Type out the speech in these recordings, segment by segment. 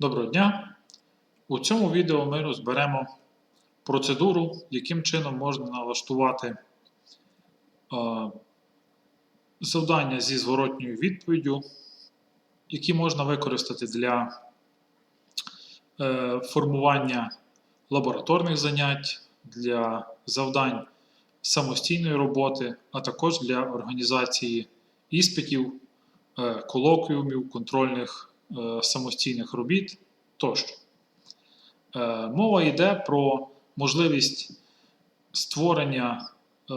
Доброго дня! У цьому відео ми розберемо процедуру, яким чином можна налаштувати е, завдання зі зворотньою відповіддю, які можна використати для е, формування лабораторних занять, для завдань самостійної роботи, а також для організації іспитів, е, колоквіумів, контрольних самостійних робіт тощо. Е, Мова йде про можливість створення е,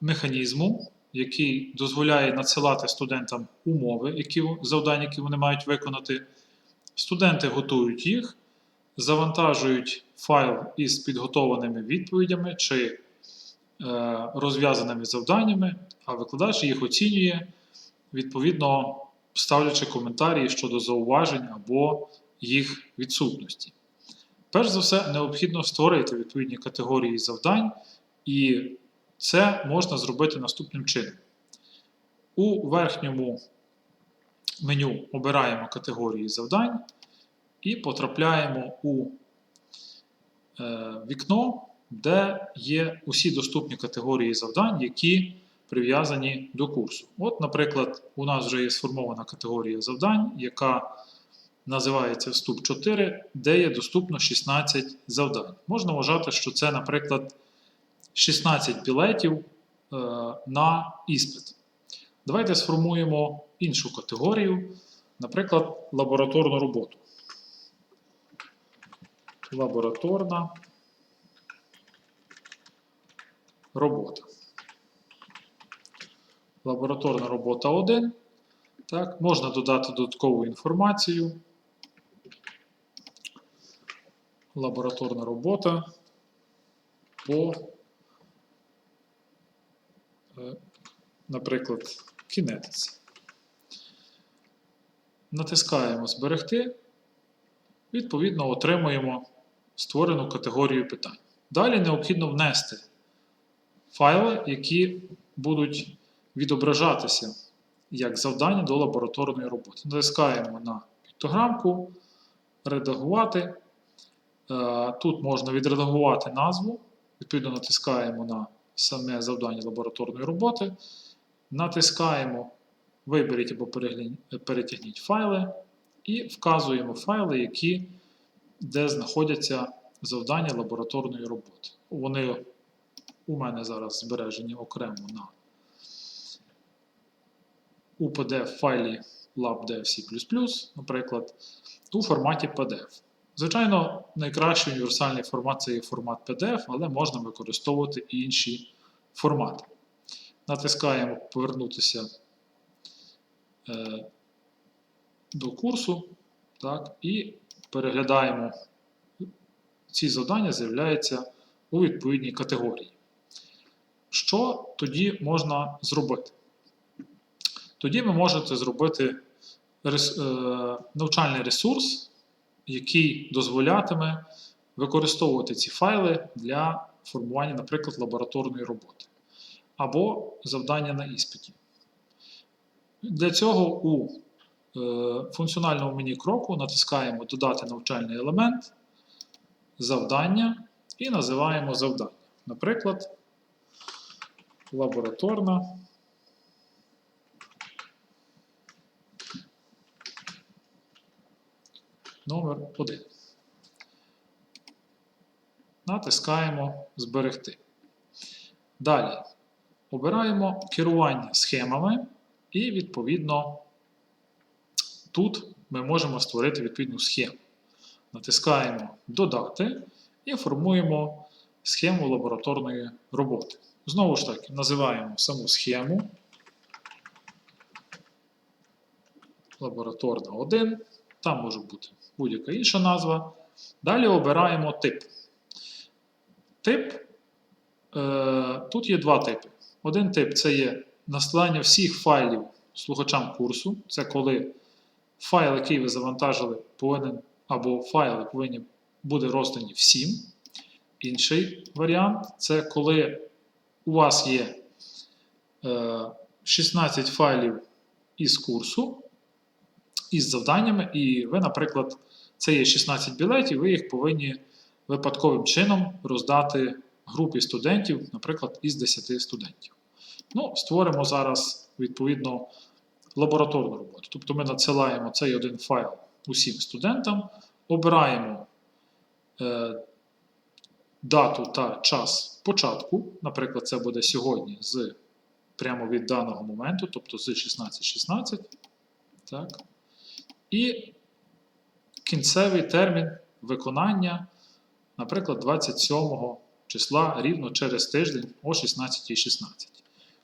механізму, який дозволяє надсилати студентам умови, які, завдання, які вони мають виконати. Студенти готують їх, завантажують файл із підготованими відповідями чи е, розв'язаними завданнями, а викладач їх оцінює, відповідно ставлячи коментарі щодо зауважень або їх відсутності. Перш за все, необхідно створити відповідні категорії завдань, і це можна зробити наступним чином. У верхньому меню обираємо категорії завдань і потрапляємо у е, вікно, де є усі доступні категорії завдань, які прив'язані до курсу. От, наприклад, у нас вже є сформована категорія завдань, яка називається Вступ 4, де є доступно 16 завдань. Можна вважати, що це, наприклад, 16 білетів е, на іспит. Давайте сформуємо іншу категорію, наприклад, лабораторну роботу. Лабораторна робота. Лабораторна робота 1. Так, можна додати додаткову інформацію. Лабораторна робота по, е, наприклад, кінетиці. Натискаємо Зберегти. Відповідно, отримуємо створену категорію питань. Далі необхідно внести файли, які будуть відображатися як завдання до лабораторної роботи. Натискаємо на піктограмку, редагувати. Е, Тут можна відредагувати назву, відповідно, натискаємо на саме завдання лабораторної роботи. Натискаємо Виберіть або перетягніть файли і вказуємо файли, які, де знаходяться завдання лабораторної роботи. Вони у мене зараз збережені окремо на у PDF-файлі labdev.c++, наприклад, у форматі PDF. Звичайно, найкращий універсальний формат це є формат PDF, але можна використовувати і інші формати. Натискаємо Повернутися е, до курсу так, і переглядаємо ці завдання, з'являються у відповідній категорії. Що тоді можна зробити? Тоді ви можете зробити е, навчальний ресурс, який дозволятиме використовувати ці файли для формування, наприклад, лабораторної роботи або завдання на іспиті. Для цього у е, функціональному мені кроку натискаємо Додати навчальний елемент, завдання і називаємо завдання. Наприклад, лабораторна. Номер 1. Натискаємо Зберегти. Далі обираємо керування схемами, і, відповідно, тут ми можемо створити відповідну схему. Натискаємо Додати і формуємо схему лабораторної роботи. Знову ж таки, називаємо саму схему. Лабораторна 1. Там може бути будь-яка інша назва. Далі обираємо тип. Тип. Е, тут є два типи. Один тип це є насилання всіх файлів слухачам курсу. Це коли файл, який ви завантажили, повинен, або файли повинні бути роздані всім. Інший варіант це коли у вас є е, 16 файлів із курсу, із завданнями, і ви, наприклад, це є 16 білетів, ви їх повинні випадковим чином роздати групі студентів, наприклад, із 10 студентів. Ну, створимо зараз відповідно лабораторну роботу. Тобто ми надсилаємо цей один файл усім студентам, обираємо е, дату та час початку. Наприклад, це буде сьогодні з прямо від даного моменту, тобто з 16.16. Так. І кінцевий термін виконання, наприклад, 27 числа рівно через тиждень о 16.16.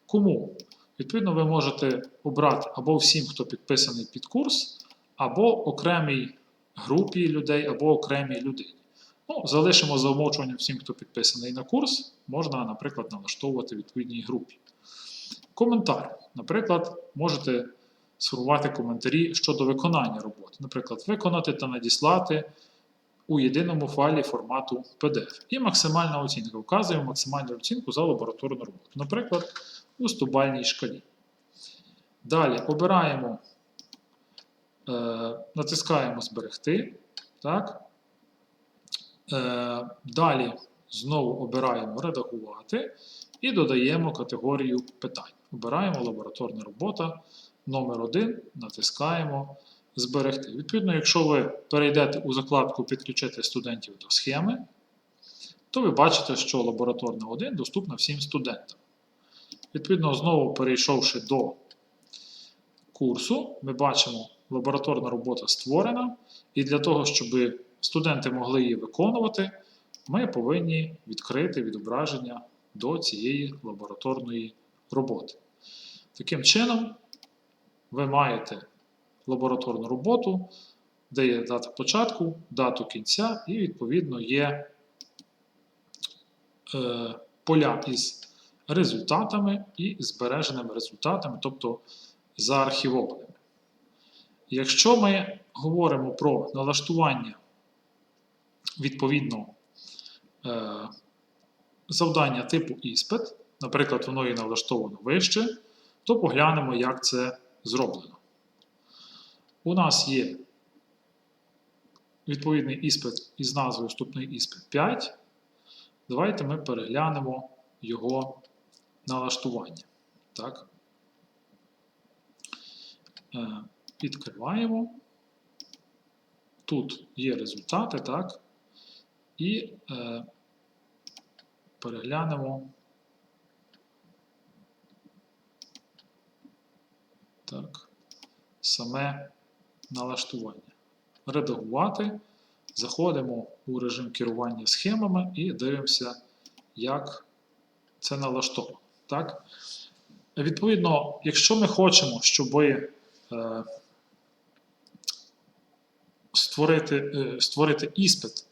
Кому? Відповідно, ви можете обрати або всім, хто підписаний під курс, або окремій групі людей, або окремій людині. Ну, залишимо за умовчуванням всім, хто підписаний на курс, можна, наприклад, налаштовувати відповідній групі. Коментар. Наприклад, можете сформувати коментарі щодо виконання роботи. Наприклад, виконати та надіслати у єдиному файлі формату PDF. І максимальна оцінка. Вказуємо максимальну оцінку за лабораторну роботу. Наприклад, у 100-бальній шкалі. Далі обираємо, е, натискаємо Зберегти. Так. Е, далі знову обираємо Редагувати і додаємо категорію питань. Обираємо лабораторна робота номер 1 натискаємо Зберегти. Відповідно, якщо ви перейдете у закладку Підключити студентів до схеми, то ви бачите, що лабораторна 1 доступна всім студентам. Відповідно, знову перейшовши до курсу, ми бачимо, лабораторна робота створена, і для того, щоб студенти могли її виконувати, ми повинні відкрити відображення до цієї лабораторної роботи. Таким чином, ви маєте лабораторну роботу, де є дата початку, дату кінця, і, відповідно, є е, поля із результатами і збереженими результатами, тобто заархівованими. Якщо ми говоримо про налаштування відповідно е, завдання типу іспит, наприклад, воно і налаштовано вище, то поглянемо, як це зроблено. У нас є відповідний іспит із назвою Вступний іспит 5. Давайте ми переглянемо його налаштування. Так. Е, Відкриваємо. Тут є результати, так? І е, переглянемо. Так, саме налаштування. Редагувати. Заходимо у режим керування схемами і дивимося, як це налаштовано. Так? Відповідно, якщо ми хочемо, щоб е, створити, е, створити іспит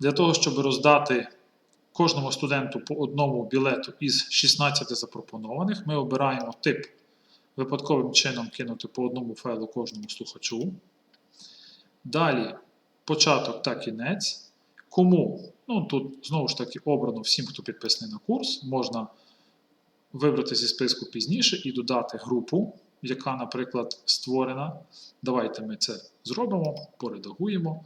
для того, щоб роздати кожному студенту по одному білету із 16 запропонованих, ми обираємо тип випадковим чином кинути по одному файлу кожному слухачу. Далі початок та кінець. Кому? Ну, Тут знову ж таки обрано всім, хто підписаний на курс. Можна вибрати зі списку пізніше і додати групу, яка, наприклад, створена. Давайте ми це зробимо, поредагуємо.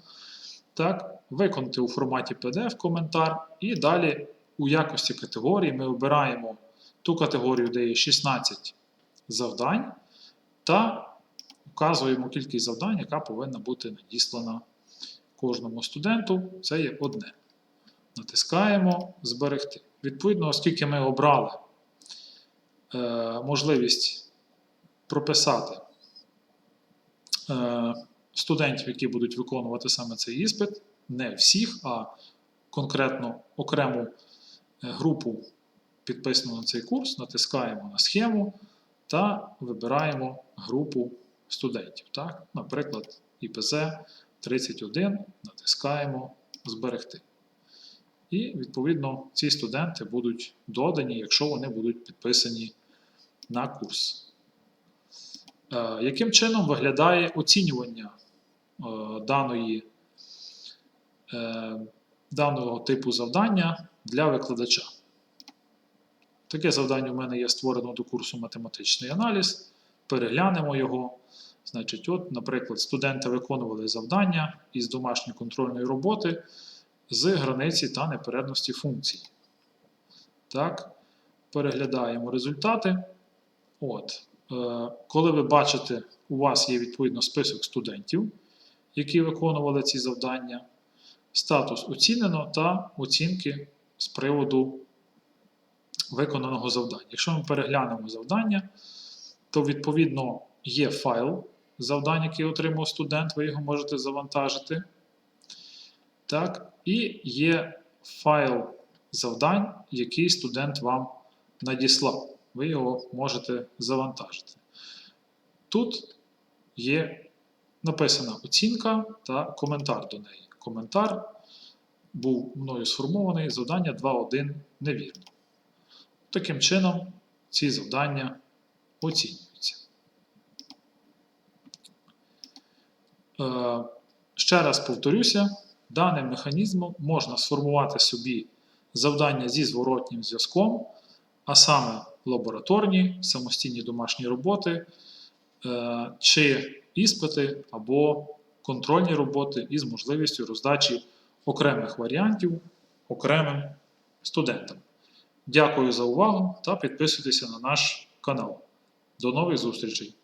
Так, Виконати у форматі PDF коментар. І далі у якості категорії ми обираємо ту категорію, де є 16 завдань, та вказуємо кількість завдань, яка повинна бути надіслана кожному студенту. Це є одне. Натискаємо Зберегти. Відповідно, оскільки ми обрали е, можливість прописати е, студентів, які будуть виконувати саме цей іспит, не всіх, а конкретно окрему е, групу підписану на цей курс, натискаємо на схему та вибираємо групу студентів. Так? Наприклад, ІПЗ 31 натискаємо Зберегти. І, відповідно, ці студенти будуть додані, якщо вони будуть підписані на курс. Е, яким чином виглядає оцінювання е, даної, е, даного типу завдання для викладача? Таке завдання у мене є створено до курсу математичний аналіз. Переглянемо його. Значить, от, наприклад, студенти виконували завдання із домашньої контрольної роботи з границі та непередності функцій. Так, переглядаємо результати. От, е, коли ви бачите, у вас є відповідно список студентів, які виконували ці завдання, статус оцінено та оцінки з приводу виконаного завдання. Якщо ми переглянемо завдання, то відповідно є файл завдань, який отримав студент, ви його можете завантажити. Так, і є файл завдань, який студент вам надіслав. Ви його можете завантажити. Тут є написана оцінка та коментар до неї. Коментар був мною сформований, завдання 2.1 невірно. Таким чином, ці завдання оцінюються. Е, Ще раз повторюся, даним механізмом можна сформувати собі завдання зі зворотнім зв'язком, а саме лабораторні, самостійні домашні роботи, е, чи іспити або контрольні роботи із можливістю роздачі окремих варіантів окремим студентам. Дякую за увагу та підписуйтеся на наш канал. До нових зустрічей!